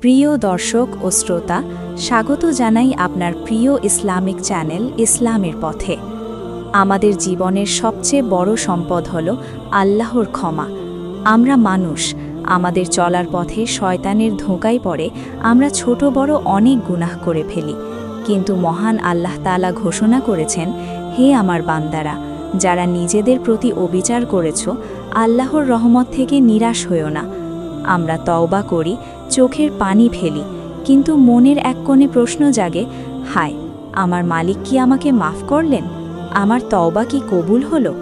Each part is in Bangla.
প্রিয় দর্শক ও শ্রোতা, স্বাগত জানাই আপনার প্রিয় ইসলামিক চ্যানেল ইসলামের পথে। আমাদের জীবনের সবচেয়ে বড় সম্পদ হল আল্লাহর ক্ষমা। আমরা মানুষ, আমাদের চলার পথে শয়তানের ধোঁকায় পড়ে আমরা ছোট বড় অনেক গুনাহ করে ফেলি। কিন্তু মহান আল্লাহ তাআলা ঘোষণা করেছেন, হে আমার বান্দারা, যারা নিজেদের প্রতি অবিচার করেছ, আল্লাহর রহমত থেকে নিরাশ হইও না। আমরা তওবা করি, চোখের পানি ফেলি। কিন্তু মনের এক কোণে প্রশ্ন জাগে, হায়, আমার মালিক কি আমাকে মাফ করলেন? আমার তওবা কি কবুল হলো?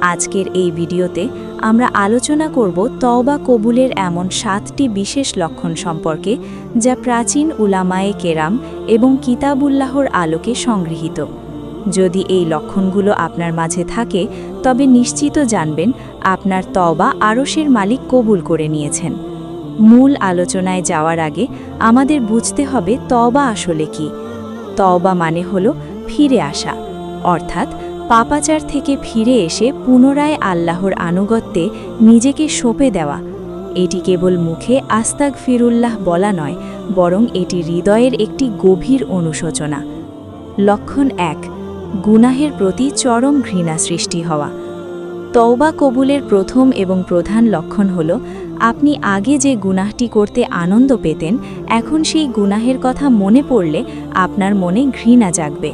আজকের এই ভিডিওতে আমরা আলোচনা করব তওবা কবুলের এমন সাতটি বিশেষ লক্ষণ সম্পর্কে, যা প্রাচীন উলামায়ে কেরাম এবং কিতাবুল্লাহর আলোকে সংগৃহীত। যদি এই লক্ষণগুলো আপনার মাঝে থাকে তবে নিশ্চিত জানবেন, আপনার তবা আরশের মালিক কবুল করে নিয়েছেন। মূল আলোচনায় যাওয়ার আগে আমাদের বুঝতে হবে তবা আসলে কি। তবা মানে হল ফিরে আসা, অর্থাৎ পাপাচার থেকে ফিরে এসে পুনরায় আল্লাহর আনুগত্যে নিজেকে সঁপে দেওয়া। এটি কেবল মুখে আস্তাক ফিরুল্লাহ বলা নয়, বরং এটি হৃদয়ের একটি গভীর অনুশোচনা। লক্ষণ এক গুনাহের প্রতি চরম ঘৃণা সৃষ্টি হওয়া। তওবা কবুলের প্রথম এবং প্রধান লক্ষণ হল, আপনি আগে যে গুনাহটি করতে আনন্দ পেতেন, এখন সেই গুনাহের কথা মনে পড়লে আপনার মনে ঘৃণা জাগবে।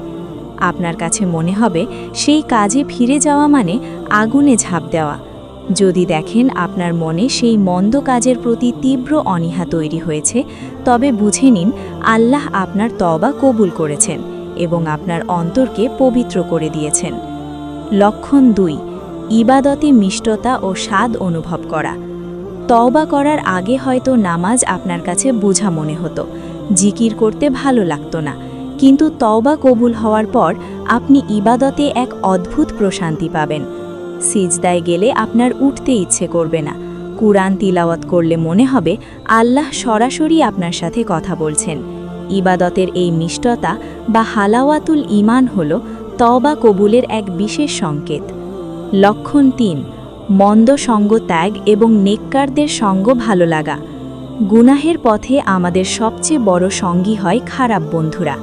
আপনার কাছে মনে হবে, সেই কাজে ফিরে যাওয়া মানে আগুনে ঝাঁপ দেওয়া। যদি দেখেন আপনার মনে সেই মন্দ কাজের প্রতি তীব্র অনীহা তৈরি হয়েছে, তবে বুঝে নিন, আল্লাহ আপনার তবা কবুল করেছেন। এবং আপনার অন্তরকে পবিত্র করে দিয়েছেন। লক্ষণ দুই, ইবাদতে মিষ্টতা ও স্বাদ অনুভব করা। তওবা করার আগে হয়তো নামাজ আপনার কাছে বোঝা মনে হতো। জিকির করতে ভালো লাগতো না। কিন্তু তওবা কবুল হওয়ার পর আপনি ইবাদতে এক অদ্ভুত প্রশান্তি পাবেন। সিজদায় গেলে আপনার উঠতে ইচ্ছে করবে না। কুরআন তিলাওয়াত করলে মনে হবে আল্লাহ সরাসরি আপনার সাথে কথা বলছেন। ইবাদতের এই মিষ্টতা বা হালাওয়াতুল ইমান হল তওবা কবুলের এক বিশেষ সংকেত। লক্ষণ তিন, মন্দ সঙ্গ ত্যাগ এবং নেককারদের সঙ্গ ভালো লাগা। গুনাহের পথে আমাদের সবচেয়ে বড় সঙ্গী হয় খারাপ বন্ধুরা।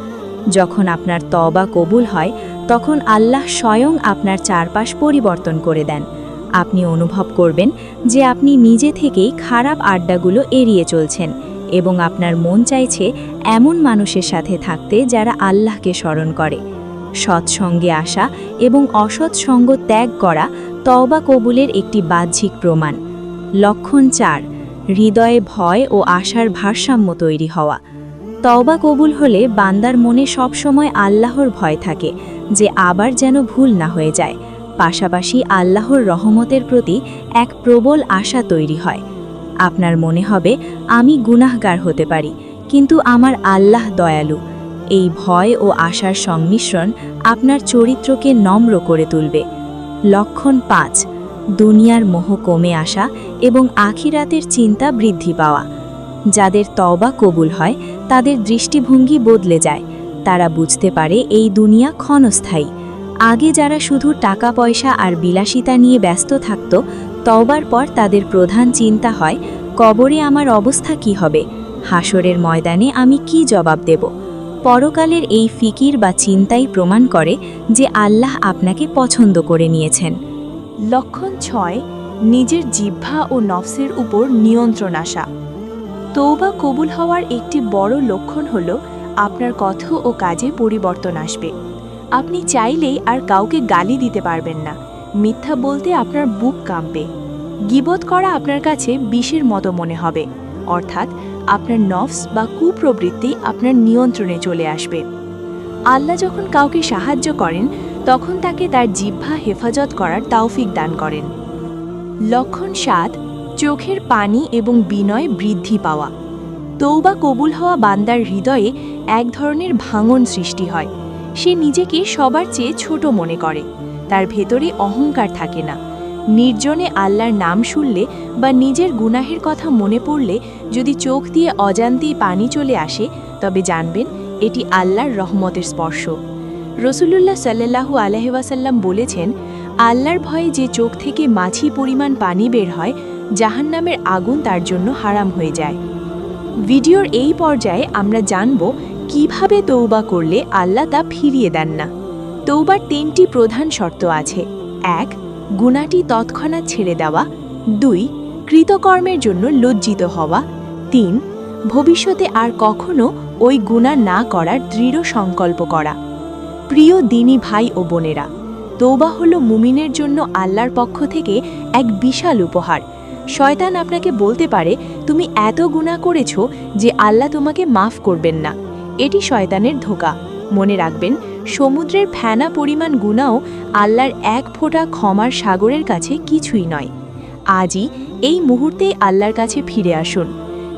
যখন আপনার তবা কবুল হয়, তখন আল্লাহ স্বয়ং আপনার চারপাশ পরিবর্তন করে দেন। আপনি অনুভব করবেন যে আপনি নিজে থেকেই খারাপ আড্ডাগুলো এড়িয়ে চলছেন। এবং আপনার মন চাইছে এমন মানুষের সাথে থাকতে যারা আল্লাহকে স্মরণ করে। সৎসঙ্গে আসা এবং অসৎসঙ্গ ত্যাগ করা তওবা কবুলের একটি বাহ্যিক প্রমাণ। লক্ষণ চার, হৃদয়ে ভয় ও আশার ভারসাম্য তৈরি হওয়া। তওবা কবুল হলে বান্দার মনে সবসময় আল্লাহর ভয় থাকে যে আবার যেন ভুল না হয়ে যায়। পাশাপাশি আল্লাহর রহমতের প্রতি এক প্রবল আশা তৈরি হয়। আপনার মনে হবে আমি গুনাহগার হতে পারি, কিন্তু আমার আল্লাহ দয়ালু। এই ভয় ও আশার সংমিশ্রণ আপনার চরিত্রকে নম্র করে তুলবে। লক্ষণ পাঁচ, দুনিয়ার মোহ কমে আসা এবং আখিরাতের চিন্তা বৃদ্ধি পাওয়া। যাদের তওবা কবুল হয়, তাদের দৃষ্টিভঙ্গি বদলে যায়। তারা বুঝতে পারে এই দুনিয়া ক্ষণস্থায়ী। আগে যারা শুধু টাকা পয়সা আর বিলাসিতা নিয়ে ব্যস্ত থাকত তওবার পর তাদের প্রধান চিন্তা হয়, কবরে আমার অবস্থা কি হবে? হাসরের ময়দানে আমি কি জবাব দেব? পরকালের এই ফিকির বা চিন্তাই প্রমাণ করে যে আল্লাহ আপনাকে পছন্দ করে নিয়েছেন। লক্ষণ ছয়, নিজের জিহ্বা ও নফসের উপর নিয়ন্ত্রণ আসা। তৌবা কবুল হওয়ার একটি বড় লক্ষণ হল, আপনার কথা ও কাজে পরিবর্তন আসবে। আপনি চাইলেই আর কাউকে গালি দিতে পারবেন না। মিথ্যা বলতে আপনার বুক কাঁপবে। গিবত করা আপনার কাছে বিষের মতো মনে হবে। অর্থাৎ আপনার নফস বা কুপ্রবৃত্তি আপনার নিয়ন্ত্রণে চলে আসবে। আল্লাহ যখন কাউকে সাহায্য করেন, তখন তাকে তার জিহ্বা হেফাজত করার তাওফিক দান করেন। লক্ষণ সাত, চোখের পানি এবং বিনয় বৃদ্ধি পাওয়া। তৌবা কবুল হওয়া বান্দার হৃদয়ে এক ধরনের ভাঙন সৃষ্টি হয়। সে নিজেকে সবার চেয়ে ছোট মনে করে। তার ভেতরে অহংকার থাকে না। নির্জনে আল্লাহর নাম শুনলে বা নিজের গুনাহের কথা মনে পড়লে যদি চোখ দিয়ে অজান্তেই পানি চলে আসে, তবে জানবেন এটি আল্লাহর রহমতের স্পর্শ। রসুলুল্লাহ সাল্লাহু আলহাসাল্লাম বলেছেন, আল্লাহর ভয়ে যে চোখ থেকে মাছি পরিমাণ পানি বের হয়, জাহান্নামের আগুন তার জন্য হারাম হয়ে যায়। ভিডিওর এই পর্যায়ে আমরা জানব কীভাবে তৌবা করলে আল্লাহ তা ফিরিয়ে দেন না। তৌবার তিনটি প্রধান শর্ত আছে। এক, গুণাটি তৎক্ষণাৎ ছেড়ে দেওয়া। দুই, কৃতকর্মের জন্য লজ্জিত হওয়া। তিন, ভবিষ্যতে আর কখনো ওই গুণা না করার দৃঢ় সংকল্প করা। প্রিয় দিনী ভাই ও বোনেরা, তৌবা হলো মুমিনের জন্য আল্লাহর পক্ষ থেকে এক বিশাল উপহার। শয়তান আপনাকে বলতে পারে, তুমি এত গুণা করেছ যে আল্লাহ তোমাকে মাফ করবেন না। এটি শয়তানের ধোকা। মনে রাখবেন, সমুদ্রের ফেনা পরিমাণ গুণাও আল্লাহর এক ফোঁটা ক্ষমার সাগরের কাছে কিছুই নয়। আজই এই মুহূর্তেই আল্লাহর কাছে ফিরে আসুন।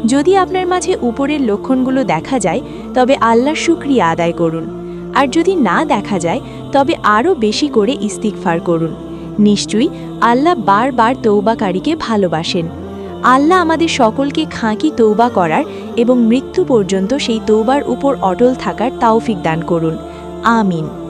যদি আপনার মাঝে উপরের লক্ষণগুলো দেখা যায়, তবে আল্লাহর শুক্রিয়া আদায় করুন। আর যদি না দেখা যায়, তবে আরও বেশি করে ইস্তিকফার করুন। নিশ্চয়ই আল্লাহ বারবার তৌবাকারীকে ভালোবাসেন। আল্লাহ আমাদের সকলকে খাঁকি তৌবা করার এবং মৃত্যু পর্যন্ত সেই তৌবার উপর অটল থাকার তাওফিক দান করুন। আমিন।